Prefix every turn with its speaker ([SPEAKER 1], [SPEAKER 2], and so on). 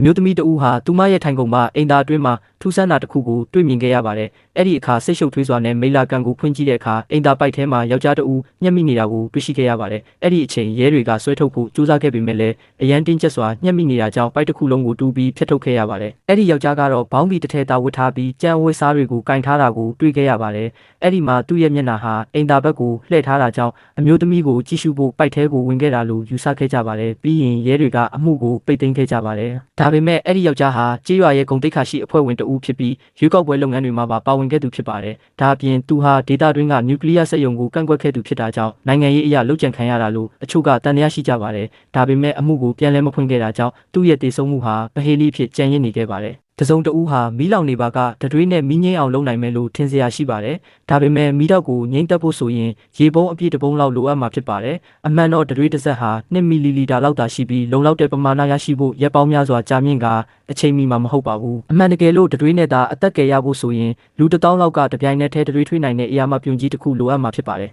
[SPEAKER 1] အမျိုးသမီးတဦးဟာသူမရဲ့ထိုင်ကုန်မှာအိမ်သာအတွင်းမှာထူးဆန်းတာတစ်ခုကိုတွေ့မြင်ခဲ့ရပါတယ်။အဲ့ဒီအခါစိတ်ရှုပ်ထွေးစွာနဲ့မိလာကန်ကိုဖွင့်ကြည့်တဲ့အခါအိမ်သာပိုက်ထဲမှာယောက်ျားတဦးညှက်မိနေတာကိုတွေ့ရှိခဲ့ရပါတယ်။အဲ့ဒီအချိန်ရဲတွေကဆွဲထုတ်ဖို့ကြိုးစားခဲ့ပေမဲ့လည်းအရန်တင်းကျပ်စွာညှက်မိနေတာကြောင့်ပိုက်တစ်ခုလုံးကိုတူးပြီးဖျက်ထုတ်ခဲ့ရပါတယ်။အဲ့ဒီယောက်ျားကတော့ဘောင်းဘီတစ်ထည်တာဝတ်ထားပြီးကြံဝတ်စားတွေကိုကင်ထားတာကိုတွေ့ခဲ့ရပါတယ်။အဲ့ဒီမှာသူ့ရဲ့မျက်နှာဟာအိမ်သာဘက်ကိုလှည့်ထားတာကြောင့်အမျိုးသမီးကိုကြည့်ရှုဖို့ပိုက်ထဲကိုဝင်ခဲ့တာလို့ယူဆခဲ့ကြပါတယ်။ပြီးရင်ရဲတွေကအမှုကိုပိတ်သိမ်းခဲ့ကြပါတယ်။ဒါပေမဲ့အဲ့ဒီယောက်ျားဟာကြေးရွာရဲ့ဂုံတိတ်ခါရှိအဖွဲ့ဝင်တဦးဖြစ်ပြီးရွေးကောက်ပွဲလုပ်ငန်းတွေမှာပါပါဝင်ခဲ့သူဖြစ်ပါတယ်။ဒါအပြင်သူဟာဒေတာတွင်းကနျူကလ িয়ার စက်ရုံကိုကန့်ကွက်ခဲ့သူဖြစ်တာကြောင့်နိုင်ငံရေးအရာလှုပ်ကြံခံရတာလို့အချို့ကတန်တရားရှိကြပါတယ်။ဒါပေမဲ့အမှုကိုပြန်လည်မဖွင့်ခဲ့တာကြောင့်သူ့ရဲ့တည်ဆုံမှုဟာပဟေလီဖြစ်ကြံရင့်နေခဲ့ပါတယ်။ တစုံတဦးဟာမီးလောင်နေပါကတတွေးနဲ့မီးငိမ့်အောင်လုပ်နိုင်မယ်လို့ထင်စရာရှိပါတယ်။ဒါပေမဲ့မီးတောက်ကိုငိမ့်တက်ဖို့ဆိုရင်ရေပုံးအပြည့်တစ်ပုံးလောက်လိုအပ်မှာဖြစ်ပါတယ်။အမှန်တော့တတွေးတစ်စက်ဟာ2မီလီလီတာလောက်သာရှိပြီးလုံလောက်တဲ့ပမာဏရရှိဖို့ရက်ပေါင်းများစွာကြာမြင့်ကအချိန်မီမှာမဟုတ်ပါဘူး။အမှန်တကယ်လို့တတွေးနဲ့သာအသက်ကယ်ရဖို့ဆိုရင်လူတစ်တောင်းလောက်ကတပြိုင်နက်တည်းတတွေးထွေးနိုင်တဲ့အရာမပြုံကြီးတစ်ခုလိုအပ်မှာဖြစ်ပါတယ်